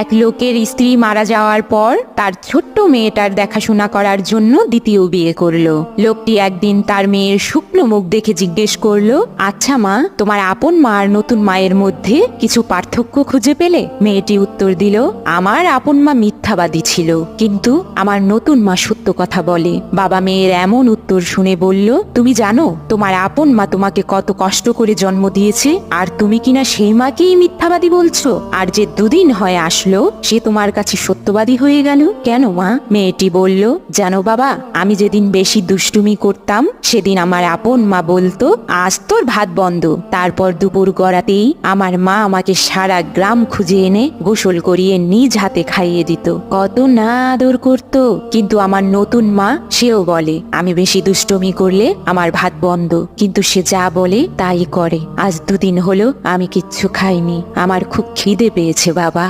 এক লোকের স্ত্রী মারা যাওয়ার পর তার ছোট্ট মেয়েটার দেখাশোনা করার জন্য দ্বিতীয় বিয়ে করল। লোকটি একদিন তার মেয়ের শুকনো মুখ দেখে জিজ্ঞেস করল আচ্ছা মা, তোমার আপন মা আর নতুন মায়ের মধ্যে কিছু পার্থক্য খুঁজে পেলে? মেয়েটি উত্তর দিল, আমার আপন মা মিথ্যাবাদী ছিল, কিন্তু আমার নতুন মা সত্য কথা বলে। বাবা মেয়ের এমন উত্তর শুনে বলল, তুমি জানো, তোমার আপন মা তোমাকে কত কষ্ট করে জন্ম দিয়েছে, আর তুমি কিনা সেই মাকেই মিথ্যাবাদী বলছো? আর যে দুদিন হয় আসলো, সে তোমার কাছে সত্যবাদী হয়ে গেল? কেন মা? মেয়েটি বলল, জানো বাবা, আমি যেদিন বেশি দুষ্টুমি করতাম, সেদিন আমার আপন মা বলতো, আজ তোর ভাত বন্ধ। তারপর দুপুর গড়াতেই আমার মা আমাকে সারা গ্রাম খুঁজে এনে গোসল করিয়ে নিজ হাতে খাইয়ে দিত। কত না আদর করতো, কিন্তু আমার নতুন মা সেও বলে, আমি বেশি দুষ্টুমি করলে আমার ভাত বন্ধ। কিন্তু সে যা বলে, তাই করে। আজ দুদিন হলো, আমি কিচ্ছু খাইনি। আমার খুব খিদে পেয়েছে বাবা।